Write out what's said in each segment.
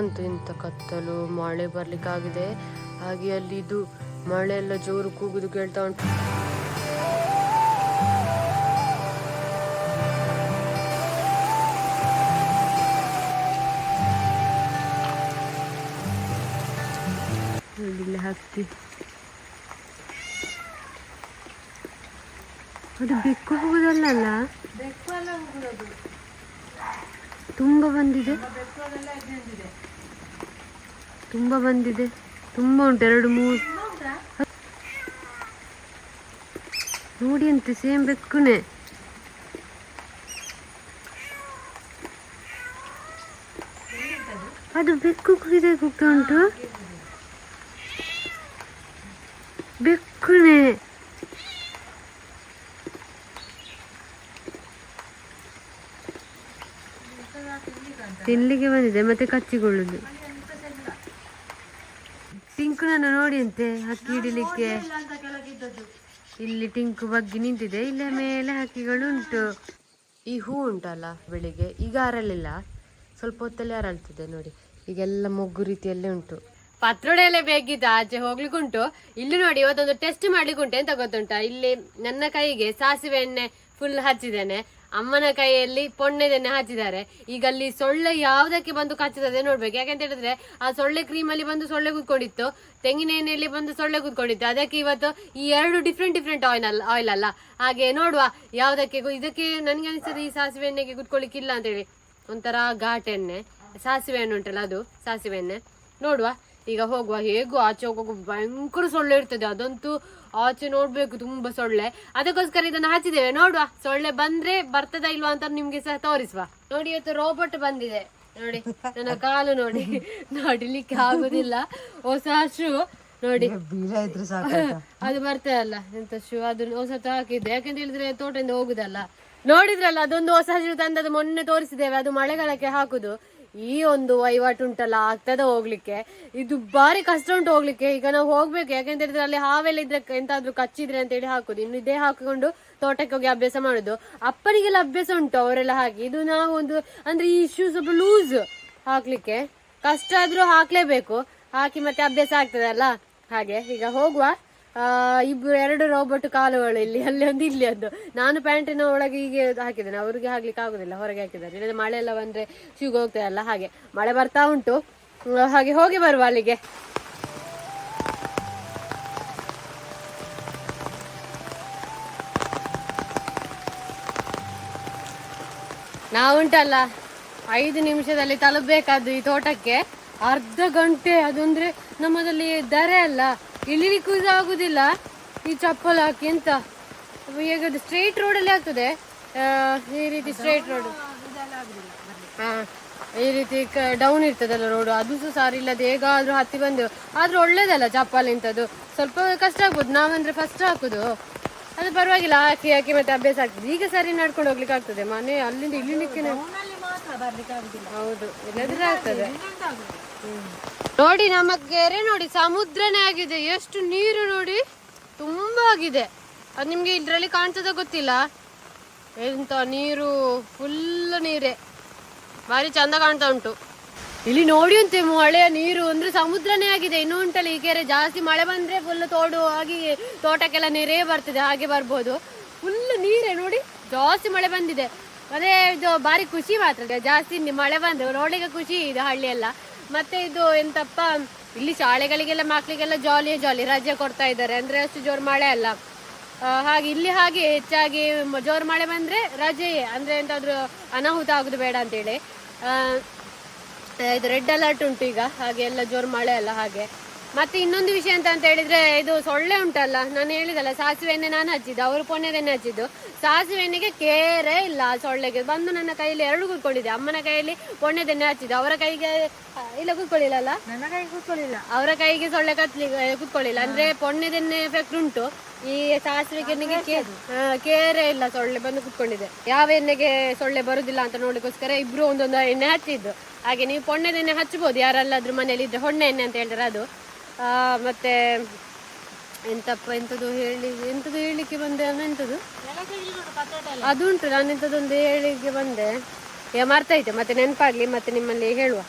ಬಂತು ಇಂತ ಕತ್ತಲು ಮಳೆ ಬರ್ಲಿಕ್ಕಾಗಿದೆ. ಹಾಗೆ ಅಲ್ಲಿ ಇದು ಮಳೆ ಎಲ್ಲ ಜೋರು ಕೂಗುದು ಕೇಳ್ತಾ ಉಂಟು. ಇಲ್ಲಿ ಹತ್ತಿ. ಅದು ಬೆಕ್ಕು ಹೋಗುದಲ್ಲ ತುಂಬಾ ಬಂದಿದೆ. ತುಂಬ ಬಂದಿದೆ. ತುಂಬ ಉಂಟು, ಎರಡು, ಮೂರು. ನೋಡಿ ಅಂತ ಸೇಮ್ ಬೆಕ್ಕುನೆ. ಅದು ಬೆಕ್ಕು ಕುಗಿದೆ ಕುಗ್ತಾ ಉಂಟು. ಬೆಕ್ಕುನೆ. ತಿನ್ಲಿಕ್ಕೆ ಬಂದಿದೆ, ಮತ್ತೆ ಕಚ್ಚಿಕೊಳ್ಳುದು. ಟಿಂಕುನನ್ನು ನೋಡಿ ಅಂತೆ ಹಕ್ಕಿ ಹಿಡಿಲಿಕ್ಕೆ. ಇಲ್ಲಿ ಟಿಂಕು ಬಗ್ಗಿ ನಿಂತಿದೆ ಇಲ್ಲೇ ಮೇಲೆ ಹಕ್ಕಿಗಳು ಉಂಟು ಈ ಹೂ ಉಂಟಲ್ಲ ಬೆಳಿಗ್ಗೆ? ಈಗ ಅರಳಿಲ್ಲ. ಸ್ವಲ್ಪ ಹೊತ್ತಲ್ಲಿ ಅರಳ್ತಿದೆ ನೋಡಿ. ಈಗೆಲ್ಲ ಮೊಗ್ಗು ರೀತಿಯಲ್ಲೇ ಉಂಟು. ಪತ್ರೊಡೆ ಎಲ್ಲ ಬೇಕಿತ್ತು ಆಚೆ ಹೋಗ್ಲಿಕ್ಕುಂಟು. ಇಲ್ಲಿ ನೋಡಿ ಇವತ್ತೊಂದು ಟೆಸ್ಟ್ ಮಾಡ್ಲಿಕ್ಕೆ ಉಂಟು ಎಂತ ಗೊತ್ತುಂಟಾ? ಇಲ್ಲಿ ನನ್ನ ಕೈಗೆ ಸಾಸಿವೆ ಎಣ್ಣೆ ಫುಲ್ ಹಚ್ಚಿದ್ದೇನೆ. ಅಮ್ಮನ ಕೈಯಲ್ಲಿ ಪೊಣ್ಣೆದೆಣ್ಣೆ ಹಚ್ಚಿದ್ದಾರೆ ಈಗ ಅಲ್ಲಿ ಸೊಳ್ಳೆ ಯಾವುದಕ್ಕೆ ಬಂದು ಕಚ್ಚುತ್ತದೆ ನೋಡ್ಬೇಕು. ಯಾಕಂತ ಹೇಳಿದ್ರೆ, ಆ ಸೊಳ್ಳೆ ಕ್ರೀಮ್ ಅಲ್ಲಿ ಬಂದು ಸೊಳ್ಳೆ ಕೂತ್ಕೊಂಡಿತ್ತು. ತೆಂಗಿನ ಎಣ್ಣೆಯಲ್ಲಿ ಬಂದು ಸೊಳ್ಳೆ ಕೂತ್ಕೊಂಡಿತ್ತು. ಅದಕ್ಕೆ ಇವತ್ತು ಈ ಎರಡು ಡಿಫ್ರೆಂಟ್ ಡಿಫ್ರೆಂಟ್ ಆಯಿಲ್ ಆಯಿಲ್ ಅಲ್ಲ. ಹಾಗೆ ನೋಡುವ ಯಾವುದಕ್ಕೆ ಇದಕ್ಕೆ ನನಗೆ ಅನಿಸ್ತದೆ ಈ ಸಾಸಿವೆ ಎಣ್ಣೆಗೆ ಕೂತ್ಕೊಳ್ಳಿಕ್ಕಿಲ್ಲ ಅಂತೇಳಿ ಒಂಥರ ಘಾಟ್ ಎಣ್ಣೆ. ಸಾಸಿವೆ ಎಣ್ಣೆ ಉಂಟಲ್ಲ ಅದು, ಸಾಸಿವೆ ಎಣ್ಣೆ. ನೋಡುವ. ಈಗ ಹೋಗುವ, ಹೇಗೂ ಆಚೆ ಹೋಗುವ, ಭಯಂಕರ ಸೊಳ್ಳೆ ಇರ್ತದೆ. ಅದಂತೂ ಆಚೆ ನೋಡ್ಬೇಕು ತುಂಬಾ ಸೊಳ್ಳೆ. ಅದಕ್ಕೋಸ್ಕರ ಇದನ್ನ ಹಚ್ಚಿದ್ದೇವೆ ನೋಡುವ ಸೊಳ್ಳೆ ಬಂದ್ರೆ ಬರ್ತದ ಇಲ್ವಾ ಅಂತ ನಿಮ್ಗೆ ಸಹ ತೋರಿಸುವ. ನೋಡಿ ಇವತ್ತು ರೋಬೋಟ್ ಬಂದಿದೆ. ನೋಡಿ ನನ್ನ ಕಾಲು ನೋಡಿ. ನೋಡಿಲಿಕ್ಕೆ ಆಗುದಿಲ್ಲ. ಹೊಸ ಶೂ ನೋಡಿ. ಅದು ಬರ್ತದೆ ಅಲ್ಲ ಎಂತ ಶೂ ಅದನ್ನ ಹೊಸತು ಹಾಕಿದ್ದೆ. ಯಾಕಂತ ಹೇಳಿದ್ರೆ ತೋಟದಿಂದ ಹೋಗುದಲ್ಲ. ನೋಡಿದ್ರಲ್ಲ ಅದೊಂದು ಹೊಸ ಶೂ ತಂದದ್ದು ಮೊನ್ನೆ ತೋರಿಸಿದ್ದೇವೆ. ಅದು ಮಳೆಗಾಲಕ್ಕೆ ಹಾಕುದು. ಈ ಒಂದು ವಹಿವಾಟು ಉಂಟಲ್ಲ, ಆಗ್ತದೆ ಹೋಗ್ಲಿಕ್ಕೆ. ಇದು ಬಾರಿ ಕಷ್ಟ ಉಂಟು ಹೋಗ್ಲಿಕ್ಕೆ. ಈಗ ನಾವು ಹೋಗ್ಬೇಕು, ಯಾಕಂತ ಹೇಳಿದ್ರೆ ಅಲ್ಲಿ ಹಾವೆಲ್ಲ ಇದ್ರೆ ಎಂತಾದ್ರೂ ಕಚ್ಚಿದ್ರೆ ಅಂತ ಹೇಳಿ ಹಾಕುದು. ಇನ್ನು ಇದೇ ಹಾಕಿಕೊಂಡು ತೋಟಕ್ಕೆ ಹೋಗಿ ಅಭ್ಯಾಸ ಮಾಡುದು. ಅಪ್ಪನಿಗೆಲ್ಲ ಅಭ್ಯಾಸ ಉಂಟು ಅವರೆಲ್ಲ ಹಾಕಿ ಇದು ನಾವು ಒಂದು ಅಂದ್ರೆ ಈ ಶೂ ಸ್ವಲ್ಪ ಲೂಸ್ ಹಾಕ್ಲಿಕ್ಕೆ. ಕಷ್ಟ ಆದ್ರೂ ಹಾಕ್ಲೇಬೇಕು. ಹಾಕಿ ಮತ್ತೆ ಅಭ್ಯಾಸ ಆಗ್ತದಲ್ಲ? ಹಾಗೆ, ಈಗ ಹೋಗುವ. ಇಬ್ರು ಎರಡು ರೋಬೋಟ್ ಕಾಲುಗಳು ಇಲ್ಲಿ, ಅಲ್ಲಿ ಒಂದು, ಇಲ್ಲಿ ಒಂದು. ನಾನು ಪ್ಯಾಂಟಿನ ಒಳಗೆ ಹೀಗೆ ಹಾಕಿದ್ದೇನೆ, ಅವ್ರಿಗೆ ಹಾಕ್ಲಿಕ್ಕೆ ಆಗುದಿಲ್ಲ, ಹೊರಗೆ ಹಾಕಿದ್ದಾರೆ. ಇಲ್ಲದೆ ಮಳೆ ಎಲ್ಲ ಬಂದ್ರೆ ಶೂಗ್ ಹೋಗ್ತದೆ ಅಲ್ಲ, ಹಾಗೆ. ಮಳೆ ಬರ್ತಾ ಉಂಟು. ಹಾಗೆ ಹೋಗಿ ಬರುವ ಅಲ್ಲಿಗೆ. ನಾವುಂಟಲ್ಲ ಐದು ನಿಮಿಷದಲ್ಲಿ ತಲುಪಬೇಕಾದ್ದು ಈ ತೋಟಕ್ಕೆ. ಅರ್ಧ ಗಂಟೆ, ಅದಂದ್ರೆ ನಮ್ಮದಲ್ಲಿ ದರೆ ಅಲ್ಲ. ಇಳಿಲಿಕ್ಕೂ ಇದು ಆಗುದಿಲ್ಲ. ಈ ಚಪ್ಪಲ್ ಹಾಕಿ ಎಂತ? ಈಗ ಸ್ಟ್ರೈಟ್ ರೋಡಲ್ಲಿ ಆಗ್ತದೆ. ಈ ರೀತಿ ಸ್ಟ್ರೈಟ್ ರೋಡ್ ಹಾ ಈ ರೀತಿ ಡೌನ್ ಇರ್ತದಲ್ಲ ರೋಡ್ ಅದು ಸಹ ಸಾರಿ ಇಲ್ಲದೆ ಹೇಗಾದ್ರೂ ಹತ್ತಿ ಬಂದು. ಆದ್ರೂ ಒಳ್ಳೇದಲ್ಲ ಚಪ್ಪಲ್ ಇಂಥದ್ದು. ಸ್ವಲ್ಪ ಕಷ್ಟ ಆಗ್ಬೋದು. ನಾವಂದ್ರೆ ಫಸ್ಟ್ ಹಾಕುದು. ಅದು ಪರವಾಗಿಲ್ಲ. ಹಾಕಿ ಹಾಕಿ ಮತ್ತೆ ಅಭ್ಯಾಸ ಆಗ್ತದೆ. ಈಗ ಸರಿ ನಡ್ಕೊಂಡು ಹೋಗ್ಲಿಕ್ಕೆ ಆಗ್ತದೆ. ಮನೆ ಅಲ್ಲಿಂದ ಇಳಿಲಿಕ್ಕೆ ಹೌದು. ಇಲ್ಲದ್ರೆ ಆಗ್ತದೆ. ಹ್ಮ್. ನೋಡಿ, ನಮ್ಮ ಗೆರೆ ನೋಡಿ, ಸಮುದ್ರನೇ ಆಗಿದೆ. ಎಷ್ಟು ನೀರು ನೋಡಿ, ತುಂಬಾ ಆಗಿದೆ. ಅದು ನಿಮ್ಗೆ ಇದ್ರಲ್ಲಿ ಕಾಣ್ತದ ಗೊತ್ತಿಲ್ಲ. ಎಂತ ನೀರು ಫುಲ್ ನೀರೇ. ಭಾರಿ ಚಂದ ಕಾಣ್ತಾ ಉಂಟು. ಇಲ್ಲಿ ನೋಡಿ ಅಂತೆ ಮಳೆಯ ನೀರು. ಅಂದ್ರೆ ಸಮುದ್ರನೇ ಆಗಿದೆ. ಇನ್ನು ಉಂಟಲ್ಲ, ಈ ಕೆರೆ ಜಾಸ್ತಿ ಮಳೆ ಬಂದ್ರೆ ಫುಲ್ ತೋಡು ಆಗಿ ತೋಟಕ್ಕೆಲ್ಲ ನೀರೇ ಬರ್ತದೆ, ಹಾಗೆ ಬರ್ಬೋದು. ಫುಲ್ ನೀರೇ ನೋಡಿ, ಜಾಸ್ತಿ ಮಳೆ ಬಂದಿದೆ. ಅದೇ ಇದು ಬಾರಿ ಖುಷಿ ಮಾತ್ರ. ಜಾಸ್ತಿ ಮಳೆ ಬಂದ್ರೆ ನೋಡ್ಲಿಕ್ಕೆ ಖುಷಿ ಇದು ಹಳ್ಳಿಯೆಲ್ಲ. ಮತ್ತೆ ಇದು ಎಂತಪ್ಪ, ಇಲ್ಲಿ ಶಾಲೆಗಳಿಗೆಲ್ಲ ಮಕ್ಕಳಿಗೆಲ್ಲ ಜಾಲಿ ಜಾಲಿ ರಜೆ ಕೊಡ್ತಾ ಇದ್ದಾರೆ. ಅಂದ್ರೆ ಅಷ್ಟು ಜೋರು ಮಳೆ ಅಲ್ಲ. ಹಾಗೆ ಇಲ್ಲಿ ಹಾಗೆ ಹೆಚ್ಚಾಗಿ ಜೋರು ಮಳೆ ಬಂದ್ರೆ ರಜೆಯೇ. ಅಂದ್ರೆ ಎಂತಾದ್ರೂ ಅನಾಹುತ ಆಗುದು ಬೇಡ ಅಂತೇಳಿ. ಇದು ರೆಡ್ ಅಲರ್ಟ್ ಉಂಟು ಈಗ. ಹಾಗೆ ಎಲ್ಲ ಜೋರು ಮಳೆ ಅಲ್ಲ ಹಾಗೆ. ಮತ್ತೆ ಇನ್ನೊಂದು ವಿಷಯ ಅಂತ ಅಂತ ಹೇಳಿದ್ರೆ ಇದು ಸೊಳ್ಳೆ ಉಂಟಲ್ಲ ನಾನು ಹೇಳಿದಲ್ಲ ಸಾಸಿವೆ ಎಣ್ಣೆ ನಾನು ಹಚ್ಚಿದ್ದು ಅವರು ಪೊನ್ನೆದೆಣ್ಣೆ ಹಚ್ಚಿದ್ದು. ಸಾಸಿವೆ ಎಣ್ಣೆಗೆ ಕೇರೆ ಇಲ್ಲ ಸೊಳ್ಳೆಗೆ. ಬಂದು ನನ್ನ ಕೈಯಲ್ಲಿ ಎರಡು ಕೂತ್ಕೊಂಡಿದೆ. ಅಮ್ಮನ ಕೈಯಲ್ಲಿ ಪೊಣ್ಣೆದೆಣ್ಣೆ ಹಚ್ಚಿದ್ದು. ಅವರ ಕೈಗೆ ಇಲ್ಲ ಕೂತ್ಕೊಳ್ಳಿಲ್ಲ ನನ್ನ ಕೈ ಕೂತ್ಕೊಳ್ಳಿಲ್ಲ. ಅವರ ಕೈಗೆ ಸೊಳ್ಳೆ ಕತ್ಲಿ ಕೂತ್ಕೊಳ್ಳಿಲ್ಲ. ಅಂದ್ರೆ ಪೊಣ್ಣೆದೆಣ್ಣೆ ಎಫೆಕ್ಟ್ ಉಂಟು. ಈ ಸಾಸಿವೆ ಎಣ್ಣೆಗೆ ಕೇರೆ ಇಲ್ಲ ಸೊಳ್ಳೆ ಬಂದು ಕುತ್ಕೊಂಡಿದೆ. ಯಾವ ಎಣ್ಣೆಗೆ ಸೊಳ್ಳೆ ಬರುದಿಲ್ಲ ಅಂತ ನೋಡ್ಲಿಕ್ಕೋಸ್ಕರ ಇಬ್ರು ಒಂದೊಂದು ಎಣ್ಣೆ ಹಚ್ಚಿದ್ದು. ಹಾಗೆ ನೀವು ಪೊಣ್ಣೆದೆಣ್ಣೆ ಹಚ್ಚಬಹುದು ಯಾರಲ್ಲಾದ್ರೂ ಮನೇಲಿ ಇದ್ರೆ ಹೊಣ್ಣೆ ಎಣ್ಣೆ ಅಂತ ಹೇಳಿದ್ರೆ ಅದು. ಮತ್ತೆ ಎಂತಪ್ಪ, ಎಂತದು ಹೇಳಿ, ಎಂತದು ಹೇಳಲಿಕ್ಕೆ ಬಂದೆ ಅಂದ್ರೆ ಎಂತದು? ಅದು ಉಂಟು, ನಾನು ಎಂತದೊಂದು ಹೇಳಿಕ್ಕೆ ಬಂದೆ. ಮರ್ತಾಯ್ತು ಮತ್ತೆ ನೆನಪಾಗ್ಲಿ, ಮತ್ತೆ ನಿಮ್ಮಲ್ಲಿ ಹೇಳುವ.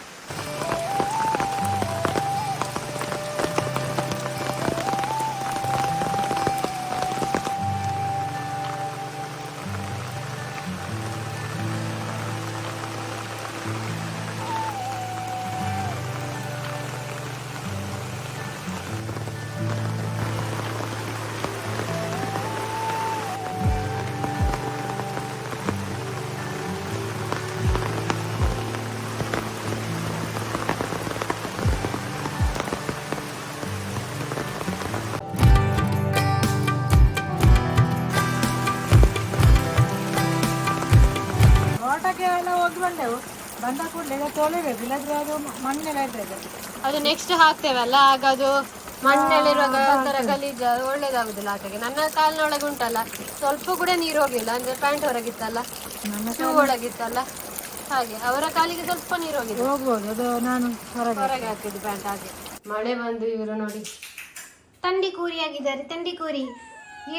ಬಂದ ಕೂಡಲೇ ಈಗ ತೊಳಿಬೇಕು ಇಲ್ಲದ್ರೆ ಅದು ಮಣ್ಣೆಲ್ಲ ಇರ್ತದೆ ಅದು ನೆಕ್ಸ್ಟ್ ಹಾಕ್ತೇವಲ್ಲ ಆಗ ಅದು ಮಣ್ಣಲ್ಲಿರುವಾಗ ಒಂಥರ ಗಲೀಜು ಒಳ್ಳೇದಾಗುದಿಲ್ಲ ಆಕೆಗೆ ನನ್ನ ಕಾಲಿನೊಳಗೆ ಉಂಟಲ್ಲ ಸ್ವಲ್ಪ ಕೂಡ ನೀರು ಹೋಗಿಲ್ಲ ಅಂದ್ರೆ ಪ್ಯಾಂಟ್ ಹೊರಗಿತ್ತಲ್ಲ ಶೂ ಒಳಗಿತ್ತಲ್ಲ ಹಾಗೆ. ಅವರ ಕಾಲಿಗೆ ಸ್ವಲ್ಪ ನೀರು ಹೋಗಿದೆ. ಹೋಗ್ಬೋದು ಅದು ನಾನು ಹೊರಗೆ ಹೊರಗೆ ಹಾಕಿದ್ದು ಪ್ಯಾಂಟ್ ಹಾಗೆ. ಮಳೆ ಬಂದು ಇವರು ನೋಡಿ. ತಂಡಿ ಕೂರಿ ಆಗಿದ್ದಾರೆ ತಂಡಿ ಕೂರಿ.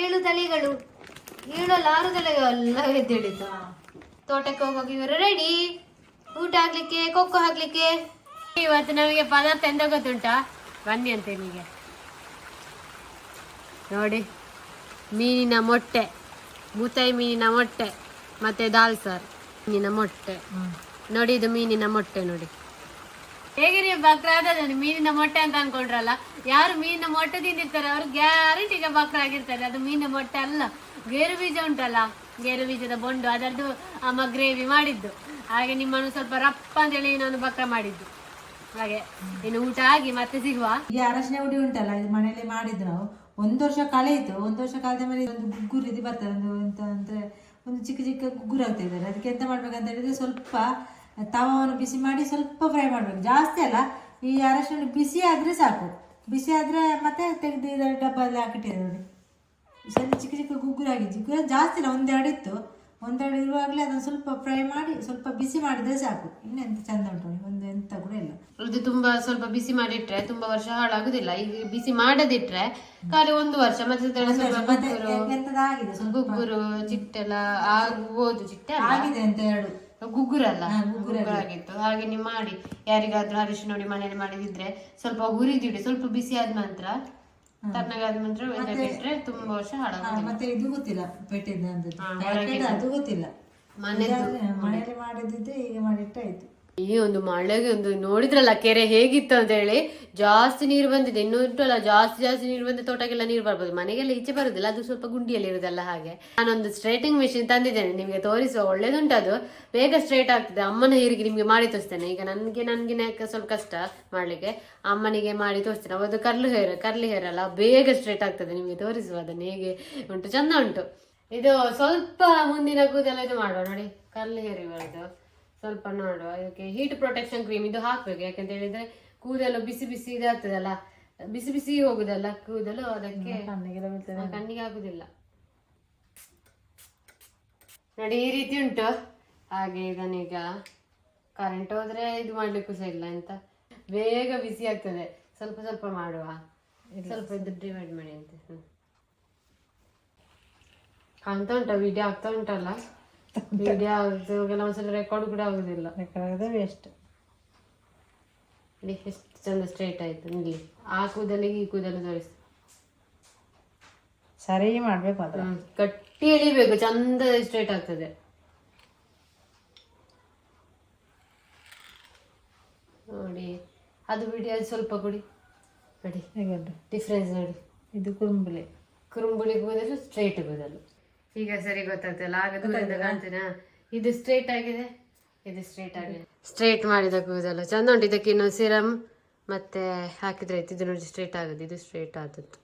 ಏಳು ತಲೆಗಳು ಏಳು ಲಾರು ಆರು ತಲೆಗಳು ಎಲ್ಲ ಎದ್ದೇಳಿತು. ತೋಟಕ್ಕೆ ಹೋಗುವಾಗ ಇವರು ರೆಡಿ ಊಟ ಹಾಕ್ಲಿಕ್ಕೆ ಕೊಕ್ಕೋ ಹಾಕ್ಲಿಕ್ಕೆ? ಇವತ್ತು ನಮಗೆ ಪದಾರ್ಥ ಎಂತ ಗೊತ್ತುಂಟಾ? ಬನ್ನಿ ಅಂತ ನಿಮಗೆ. ನೋಡಿ, ಮೀನಿನ ಮೊಟ್ಟೆ. ಬೂತಾಯಿ ಮೀನಿನ ಮೊಟ್ಟೆ, ಮತ್ತೆ ದಾಲ್ ಸಾರ್. ಮೀನಿನ ಮೊಟ್ಟೆ. ನೋಡಿ, ಇದು ಮೀನಿನ ಮೊಟ್ಟೆ ನೋಡಿ. ಹೇಗೆ ನೀವು ಬಕ್ರ ಆದದ್ದು ಮೀನಿನ ಮೊಟ್ಟೆ ಅಂತ ಅನ್ಕೊಂಡ್ರಲ್ಲ, ಯಾರು ಮೀನಿನ ಮೊಟ್ಟೆ ತಿಂದಿರ್ತಾರೆ, ಅವ್ರು ಗ್ಯಾರಂಟಿಗೆ ಬಕ್ರ ಆಗಿರ್ತಾರೆ. ಅದು ಮೀನಿನ ಮೊಟ್ಟೆ ಅಲ್ಲ. ಗೇರು ಬೀಜ ಉಂಟಲ್ಲ ಗೇರು ಬೀಜದ ಬೊಂಡು, ಅದರದ್ದು ಅಮ್ಮ ಗ್ರೇವಿ ಮಾಡಿದ್ದು. ಹಾಗೆ ನಿಮ್ಮನ್ನು ಸ್ವಲ್ಪ ರಪ್ಪ ಅಂತೇಳಿ ನಾನು ಬಕ್ರ ಮಾಡಿದ್ದು. ಹಾಗೆ ಇನ್ನು ಊಟ ಆಗಿ ಮತ್ತೆ ಸಿಗುವ? ಈ ಅರಶಿನ ಹುಡಿ ಉಂಟಲ್ಲ, ಇದು ಮನೆಯಲ್ಲಿ ಮಾಡಿದ್ದು ನಾವು. ಒಂದು ವರ್ಷ ಕಳೆಯಿತು ಒಂದು ವರ್ಷ ಕಾಲದ ಮೇಲೆ ಒಂದು ಗುಗ್ಗುರು ಇದು ಬರ್ತದೆ, ಒಂದು ಎಂತ ಅಂದ್ರೆ ಒಂದು ಚಿಕ್ಕ ಚಿಕ್ಕ ಗುಗ್ಗುರು ಆಗ್ತಾ ಇದ್ದಾರೆ. ಅದಕ್ಕೆ ಎಂತ ಮಾಡ್ಬೇಕಂತ ಹೇಳಿದ್ರೆ ಸ್ವಲ್ಪ ತವವನ್ನು ಬಿಸಿ ಮಾಡಿ ಸ್ವಲ್ಪ ಫ್ರೈ ಮಾಡ್ಬೇಕು. ಜಾಸ್ತಿ ಅಲ್ಲ, ಈ ಅರಶಿನ ಬಿಸಿ ಆದ್ರೆ ಸಾಕು. ಬಿಸಿ ಆದ್ರೆ ಮತ್ತೆ ತೆಗೆದು ಡಬ್ಬದಲ್ಲಿ ಹಾಕಿಟ್ಟಿದ್ದಾರೆ ಸ್ವಲ್ಪ ಚಿಕ್ಕ ಚಿಕ್ಕ ಗುಗ್ಗುರಾಗಿ ಗುಗ್ಗುರ ಜಾಸ್ತಿ ಅಲ್ಲ, ಒಂದೆರಡು ಇತ್ತು. ಒಂದೆರಡು ಇರುವಾಗಲೇ ಅದನ್ನು ಸ್ವಲ್ಪ ಫ್ರೈ ಮಾಡಿ ಸ್ವಲ್ಪ ಬಿಸಿ ಮಾಡಿದ್ರೆ ಸಾಕು. ಇನ್ನೆಂತ ಚಂದ ಉಂಟು ಒಂದು ಎಂತ ಕೂಡ ಇಲ್ಲ. ಅದು ತುಂಬಾ ಸ್ವಲ್ಪ ಬಿಸಿ ಮಾಡಿಟ್ರೆ ತುಂಬಾ ವರ್ಷ ಹಾಳಾಗುದಿಲ್ಲ. ಈಗ ಬಿಸಿ ಮಾಡದಿಟ್ರೆ ಖಾಲಿ ಒಂದು ವರ್ಷ ಮತ್ತೆ ಗುಗ್ಗುರು ಎಂತದಾಗಿದೆ ಸ್ವಲ್ಪ ಗುಗ್ಗುರು ಚಿಟ್ಟೆಲ್ಲ ಆಗ್ಬೋದು ಚಿಟ್ಟೆ ಆಗಿದೆ ಅಂತ ಎರಡು. ಗುಗ್ಗುರಲ್ಲ ಗುಗ್ಗುರಾಗಿತ್ತು. ಹಾಗೆ ನೀವು ಮಾಡಿ. ಯಾರಿಗಾದ್ರೂ ಅರಿಶಿನ ನೋಡಿ ಮನೇಲಿ ಮಾಡಿದಿದ್ರೆ ಸ್ವಲ್ಪ ಹುರಿದಿಡಿ ಸ್ವಲ್ಪ ಬಿಸಿ ಆದ ನಂತರ ತಣ್ಣಗಾದ ನಂತರ ಇಟ್ರೆ ತುಂಬಾ ವರ್ಷ ಹಾಳಾಗುತ್ತೆ. ಮತ್ತೆ ಇದು ಗೊತ್ತಿಲ್ಲ ಪೆಟ್ಟಿದ್ದ ಅಂತ ಅದು ಗೊತ್ತಿಲ್ಲ. ಮನೆಯಲ್ಲಿ ಮಾಡಿದ್ದಿದ್ದೆ ಈಗ ಮಾಡಿಟ್ಟಾಯ್ತು. ಈ ಒಂದು ಮಳೆಗೆ ಒಂದು ನೋಡಿದ್ರಲ್ಲ ಕೆರೆ ಹೇಗಿತ್ತು ಅಂತ ಹೇಳಿ ಜಾಸ್ತಿ ನೀರು ಬಂದಿದೆ. ಇನ್ನು ಅಲ್ಲ ಜಾಸ್ತಿ ಜಾಸ್ತಿ ನೀರು ಬಂದ ತೋಟಕ್ಕೆಲ್ಲ ನೀರು ಬರ್ಬೋದು. ಮನೆಗೆಲ್ಲ ಈಚೆ ಬರುದಿಲ್ಲ, ಅದು ಸ್ವಲ್ಪ ಗುಂಡಿಯಲ್ಲಿ ಇರುದಲ್ಲ ಹಾಗೆ. ನಾನೊಂದು ಸ್ಟ್ರೈಟಿಂಗ್ ಮೆಷಿನ್ ತಂದಿದ್ದೇನೆ, ನಿಮಗೆ ತೋರಿಸುವ ಒಳ್ಳೇದುಂಟು ಅದು. ಬೇಗ ಸ್ಟ್ರೈಟ್ ಆಗ್ತದೆ. ಅಮ್ಮನ ಹೇರಿಗೆ ನಿಮಗೆ ಮಾಡಿ ತೋರಿಸ್ತೇನೆ. ಈಗ ನನಗೆ ನನಗಿನ ಸ್ವಲ್ಪ ಕಷ್ಟ ಮಾಡ್ಲಿಕ್ಕೆ. ಅಮ್ಮನಿಗೆ ಮಾಡಿ ತೋರಿಸ್ತೇನೆ. ಅವತ್ತು ಕರ್ಲು ಹೇರ್, ಕರ್ಲಿ ಹೇರ್ ಅಲ್ಲ, ಬೇಗ ಸ್ಟ್ರೈಟ್ ಆಗ್ತದೆ ನಿಮಗೆ ತೋರಿಸುವ ಅದನ್ನು. ಹೇಗೆ ಉಂಟು, ಚಂದ ಉಂಟು. ಇದು ಸ್ವಲ್ಪ ಮುಂದಿನ ಕೂದಲ ಇದು ಮಾಡುವ ನೋಡಿ. ಕರ್ಲಿ ಹೇರ್ ಇವರದ್ದು ಸ್ವಲ್ಪ ನೋಡುವ ಇದಕ್ಕೆ ಹೀಟ್ ಪ್ರೊಟೆಕ್ಷನ್ ಕ್ರೀಮ್ ಇದು ಹಾಕ್ಬೇಕು. ಯಾಕಂತ ಹೇಳಿದ್ರೆ ಕೂದಲು ಬಿಸಿ ಬಿಸಿ ಇದಾಗ್ತದಲ್ಲ ಬಿಸಿ ಬಿಸಿ ಹೋಗುದಲ್ಲ ಕೂದಲು ಅದಕ್ಕೆ ಕಣ್ಣಿಗೆ ಆಗುದಿಲ್ಲ. ನೋಡಿ ಈ ರೀತಿ ಉಂಟು. ಹಾಗೆ ಇದನ್ನೀಗ ಕರೆಂಟ್ ಹೋದ್ರೆ ಇದು ಮಾಡ್ಲಿಕ್ಕೂ ಸಹ ಇಲ್ಲ ಅಂತ. ಬೇಗ ಬಿಸಿ ಆಗ್ತದೆ. ಸ್ವಲ್ಪ ಸ್ವಲ್ಪ ಮಾಡುವ. ಸ್ವಲ್ಪ ಇದು ಡಿವೈಡ್ ಮಾಡಿ ಅಂತ. ಕಾಣ್ತಾ ಉಂಟ? ವಿಡಿಯೋ ಆಗ್ತಾ ಉಂಟಲ್ಲ? ವಿಡಿಯೋ ಕೆಲವೊಂದ್ಸಲ ರೆಕಾರ್ಡ್ ಕೂಡ ಆಗುದಿಲ್ಲ. ವೇಸ್ಟ್ ಇಲ್ಲಿ ಎಷ್ಟು ಚಂದ ಸ್ಟ್ರೈಟ್ ಆಯಿತು ಇಲ್ಲಿ ಆ ಕೂದಲಿಗೆ ಈ ಕೂದಲು ತೋರಿಸಿ. ಸರಿ ಮಾಡಬೇಕು ಮಾತ್ರ. ಕಟ್ಟಿ ಎಳಿಬೇಕು ಚಂದ ಸ್ಟ್ರೈಟ್ ಆಗ್ತದೆ. ನೋಡಿ ಅದು ಬಿಡಿ ಅದು ಸ್ವಲ್ಪ ಕೊಡಿ. ನೋಡಿ ಡಿಫ್ರೆನ್ಸ್ ನೋಡಿ. ಇದು ಕುರುಂಬುಳಿ ಕುರುಂಬುಳಿ ಕೂದಲು ಸ್ಟ್ರೈಟ್ ಕೂದಲು. ಈಗ ಸರಿ ಗೊತ್ತಾಗ್ತಲ್ಲ ಆಗ ದೂರದಿಂದ ಕಾಣ್ತೀನಾ ಇದು ಸ್ಟ್ರೇಟ್ ಆಗಿದೆ. ಇದು ಸ್ಟ್ರೈಟ್ ಆಗಿದೆ. ಸ್ಟ್ರೈಟ್ ಮಾಡಿದ ಕೂದಲು ಚಂದ ಉಂಟು ಇದಕ್ಕೆ ಇನ್ನು ಸಿರಮ್ ಮತ್ತೆ ಹಾಕಿದ್ರೆ ಆಯ್ತು. ಇದು ನೋಡಿ ಸ್ಟ್ರೇಟ್ ಆಗೋದು. ಇದು ಸ್ಟ್ರೈಟ್ ಆದದ್ದು.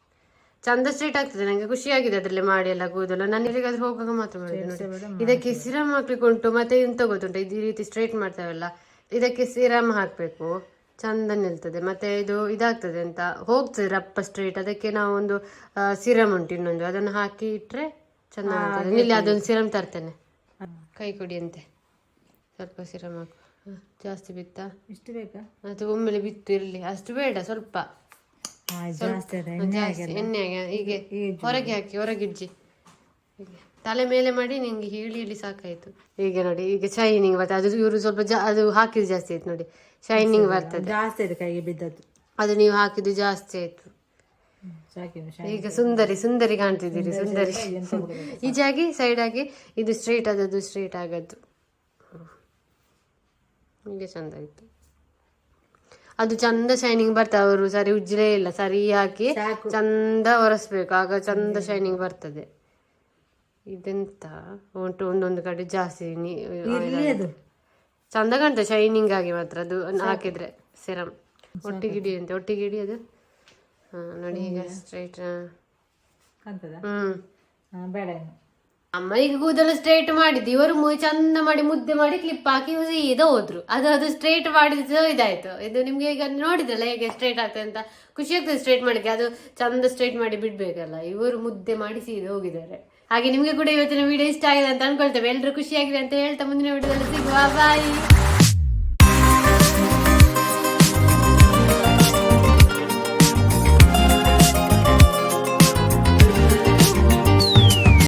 ಚಂದ ಸ್ಟ್ರೈಟ್ ಆಗ್ತದೆ. ನಂಗೆ ಖುಷಿ ಆಗಿದೆ ಅದ್ರಲ್ಲಿ ಮಾಡಿ ಎಲ್ಲ ಕೂದಲು. ನಾನು ಎಲ್ಲಿಗಾದ್ರೂ ಹೋಗುವಾಗ ಮಾತ್ರ ಮಾಡಿದೆ ನೋಡಿ. ಇದಕ್ಕೆ ಸಿರಮ್ ಹಾಕ್ಲಿಕ್ಕೆ ಉಂಟು. ಮತ್ತೆ ಎಂತ ಗೊತ್ತುಂಟು? ಇದು ಈ ರೀತಿ ಸ್ಟ್ರೈಟ್ ಮಾಡ್ತಾವಲ್ಲ ಇದಕ್ಕೆ ಸಿರಮ್ ಹಾಕ್ಬೇಕು. ಚಂದ ನಿಲ್ತದೆ. ಮತ್ತೆ ಇದು ಇದಾಗ್ತದೆ ಅಂತ. ಹೋಗ್ತದೆ ರಪ್ಪ ಸ್ಟ್ರೈಟ್ ಅದಕ್ಕೆ ನಾವು ಒಂದು ಸಿರಮ್ ಉಂಟು ಇನ್ನೊಂದು. ಅದನ್ನು ಹಾಕಿ ಇಟ್ರೆ ಚಂದ. ಇಲ್ಲಿ ಅದೊಂದು ಸಿರಮ್ ತರ್ತೇನೆ. ಕೈ ಕೊಡಿ ಅಂತೆ. ಸ್ವಲ್ಪ ಸಿರಮ್ ಹಾಕು. ಜಾಸ್ತಿ ಬಿತ್ತಾ? ಇಷ್ಟು ಬೇಕಾ? ಅದು ಒಮ್ಮೆಲೆ ಬಿತ್ತು ಇರಲಿ. ಅಷ್ಟು ಬೇಡ ಸ್ವಲ್ಪ. ಎಣ್ಣೆಗೆ ಹೀಗೆ ಹೊರಗೆ ಹಾಕಿ ಹೊರಗಿಡ್ಜಿ ಹೀಗೆ. ತಲೆ ಮೇಲೆ ಮಾಡಿ ನಿಂಗೆ ಹೀಳಿ ಇಳಿ ಸಾಕಾಯ್ತು. ಈಗ ನೋಡಿ ಈಗ ಶೈನಿಂಗ್ ಬರ್ತದೆ. ಅದು ಇವರು ಸ್ವಲ್ಪ ಜಾ ಅದು ಹಾಕಿದ ಜಾಸ್ತಿ ಆಯ್ತು ನೋಡಿ. ಶೈನಿಂಗ್ ಬರ್ತದೆ. ಜಾಸ್ತಿ ಆಯ್ತು ಕೈಗೆ ಬಿದ್ದದ್ದು. ಅದು ನೀವು ಹಾಕಿದ್ದು ಜಾಸ್ತಿ ಆಯ್ತು. ಈಗ ಸುಂದರಿ ಸುಂದರಿ ಕಾಣ್ತಿದ್ದೀರಿ ಸುಂದರಿ ಈಜಾಗಿ ಸೈಡ್ ಆಗಿ ಇದು ಸ್ಟ್ರೈಟ್ ಆದದ್ದು ಸ್ಟ್ರೈಟ್ ಆಗದ್ದು. ಹೀಗೆ ಚಂದ ಆಯ್ತು ಅದು ಚಂದ ಶೈನಿಂಗ್ ಬರ್ತದೆ. ಅವರು ಸರಿ ಉಜ್ಜಲೇ ಇಲ್ಲ ಸರಿ ಹಾಕಿ ಚಂದ ಒರೆಸ್ಬೇಕು. ಆಗ ಚಂದ ಶೈನಿಂಗ್ ಬರ್ತದೆ. ಇದೆಂತ? ಉಂಟು ಒಂದೊಂದು ಕಡೆ ಜಾಸ್ತಿ ಚಂದ ಕಾಣ್ತದೆ ಶೈನಿಂಗ್ ಆಗಿ ಮಾತ್ರ. ಅದು ಹಾಕಿದ್ರೆ ಸಿರಮ್ ಒಟ್ಟಿಗಿಡಿ ಅಂತ ಒಟ್ಟಿಗಿಡಿ ಅದು. ನೋಡಿ ಈಗ ಸ್ಟ್ರೈಟ್ ಹ್ಮ್. ಬೇಡ ಅಮ್ಮ ಈಗ ಕೂದಲು ಸ್ಟ್ರೈಟ್ ಮಾಡಿದ್ದು ಇವರು ಚಂದ ಮಾಡಿ ಮುದ್ದೆ ಮಾಡಿ ಕ್ಲಿಪ್ ಹಾಕಿ ಸೀದಾ ಹೋದ್ರು. ಅದು ಅದು ಸ್ಟ್ರೈಟ್ ಮಾಡಿದ್ದು ಇದಾಯ್ತು. ಇದು ನಿಮ್ಗೆ ಈಗ ನೋಡಿದ್ರಲ್ಲ ಹೇಗೆ ಸ್ಟ್ರೈಟ್ ಆಗ್ತದೆ ಅಂತ? ಖುಷಿ ಆಗ್ತದೆ ಸ್ಟ್ರೈಟ್ ಮಾಡಿಕ್ಕೆ ಅದು ಚಂದ ಸ್ಟ್ರೈಟ್ ಮಾಡಿ ಬಿಡ್ಬೇಕಲ್ಲ. ಇವರು ಮುದ್ದೆ ಮಾಡಿ ಸೀದಾ ಹೋಗಿದ್ದಾರೆ. ಹಾಗೆ ನಿಮ್ಗೆ ಕೂಡ ಇವತ್ತಿನ ವಿಡಿಯೋ ಇಷ್ಟ ಆಗಿದೆ ಅಂತ ಅನ್ಕೊಳ್ತೇವೆ. ಎಲ್ಲರೂ ಖುಷಿಯಾಗಿದೆ ಅಂತ ಹೇಳ್ತಾ ಮುಂದಿನ ವಿಡಿಯೋದಲ್ಲಿ ಸಿಗುವ. ಬಾಯ್